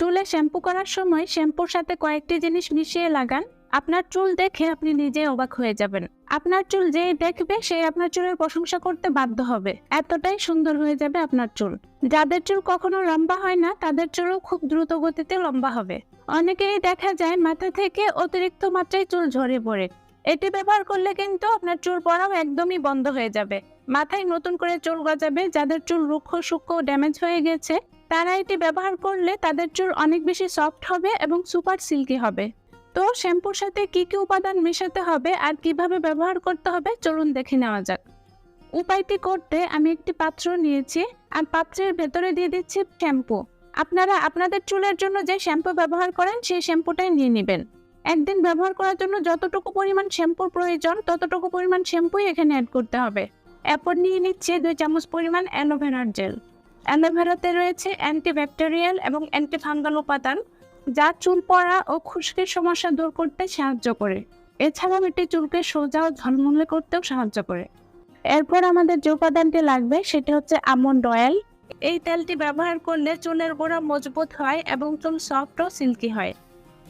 চুলে শ্যাম্পু করার সময় শ্যাম্পুর সাথে কয়েকটি জিনিস মিশিয়ে লাগান। আপনার চুল দেখে আপনি নিজে অবাক হয়ে যাবেন। আপনার চুল যেই দেখবে, সে আপনার চুলের প্রশংসা করতে বাধ্য হবে। এতটাই সুন্দর হয়ে যাবে আপনার চুল। যাদের চুল কখনো লম্বা হয় না, তাদের চুলও খুব দ্রুত গতিতে লম্বা হবে। অনেকেই দেখা যায় মাথা থেকে অতিরিক্ত মাত্রায় চুল ঝরে পড়ে। এটি ব্যবহার করলে কিন্তু আপনার চুল পড়াও একদমই বন্ধ হয়ে যাবে। মাথায় নতুন করে চুল গজাবে, যাদের চুল রুক্ষ, সূক্ষ্ম ড্যামেজ হয়ে গেছে তারা এটি ব্যবহার করলে তাদের চুল অনেক বেশি সফট হবে এবং সুপার সিল্কি হবে। তো শ্যাম্পুর সাথে কি কি উপাদান মেশাতে হবে আর কীভাবে ব্যবহার করতে হবে চলুন দেখে নেওয়া যাক। উপায়টি করতে আমি একটি পাত্র নিয়েছি আর পাত্রের ভেতরে দিয়ে দিচ্ছি শ্যাম্পু। আপনারা আপনাদের চুলের জন্য যে শ্যাম্পু ব্যবহার করেন সেই শ্যাম্পুটাই নিয়ে নেবেন। একদিন ব্যবহার করার জন্য যতটুকু পরিমাণ শ্যাম্পুর প্রয়োজন ততটুকু পরিমাণ শ্যাম্পুই এখানে অ্যাড করতে হবে। এরপর নিয়ে নিচ্ছে দুই চামচ পরিমাণ অ্যালোভেরার জেল। অ্যালোভেরাতে রয়েছে অ্যান্টিব্যাকটেরিয়াল এবং অ্যান্টিফাঙ্গাল উপাদান, যা চুল পড়া ও খুশকির সমস্যা দূর করতে সাহায্য করে। এছাড়াও এটি চুলকে সোজা ও ঝলমলে করতেও সাহায্য করে। এরপর আমাদের যে উপাদানটি লাগবে, সেটি হচ্ছে আমন্ড অয়েল। এই তেলটি ব্যবহার করলে চুলের গোড়া মজবুত হয় এবং চুল সফট ও সিল্কি হয়।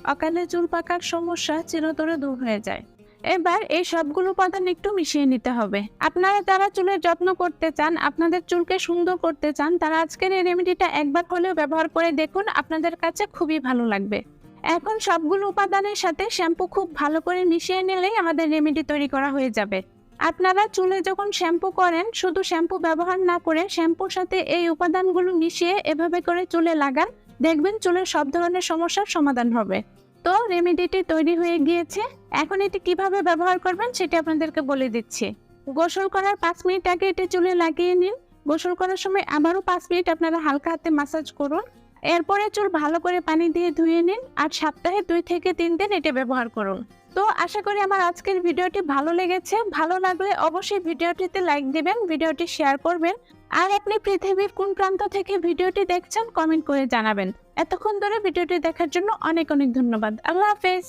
অকালে চুল পাকার সমস্যা চিরতরে দূর হয়ে যায়। এবার এই সবগুলো উপাদান একটু মিশিয়ে নিতে হবে। আপনারা যারা চুলের যত্ন করতে চান, আপনাদের চুলকে সুন্দর করতে চান, তারা আজকের এই রেমেডিটা একবার হলেও ব্যবহার করে দেখুন, আপনাদের কাছে খুবই ভালো লাগবে। এখন সবগুলো উপাদানের সাথে শ্যাম্পু খুব ভালো করে মিশিয়ে নিলেই আমাদের রেমেডি তৈরি করা হয়ে যাবে। আপনারা চুলে যখন শ্যাম্পু করেন, শুধু শ্যাম্পু ব্যবহার না করে শ্যাম্পুর সাথে এই উপাদানগুলো মিশিয়ে এভাবে করে চুলে লাগান, দেখবেন চুলের সব ধরনের সমস্যার সমাধান হবে। তো রেমেডিটি তৈরি হয়ে গিয়েছে। এখন এটি কীভাবে ব্যবহার করবেন সেটি আপনাদেরকে বলে দিচ্ছি। গোসল করার পাঁচ মিনিট আগে এটি চুলে লাগিয়ে নিন। গোসল করার সময় আবারও পাঁচ মিনিট আপনারা হালকা হাতে মাসাজ করুন। এরপরে চুল ভালো করে পানি দিয়ে ধুয়ে নিন। আর সপ্তাহে দুই থেকে তিন দিন এটি ব্যবহার করুন। তো আশা করি আমার আজকের ভিডিওটি ভালো লেগেছে। ভালো লাগলে অবশ্যই ভিডিওটিতে লাইক দিবেন, ভিডিওটি শেয়ার করবেন। আর আপনি পৃথিবীর কোন প্রান্ত থেকে ভিডিওটি দেখছেন, কমেন্ট করে জানাবেন। এতক্ষণ ধরে ভিডিওটি দেখার জন্য অনেক অনেক ধন্যবাদ। আল্লাহ হাফেজ।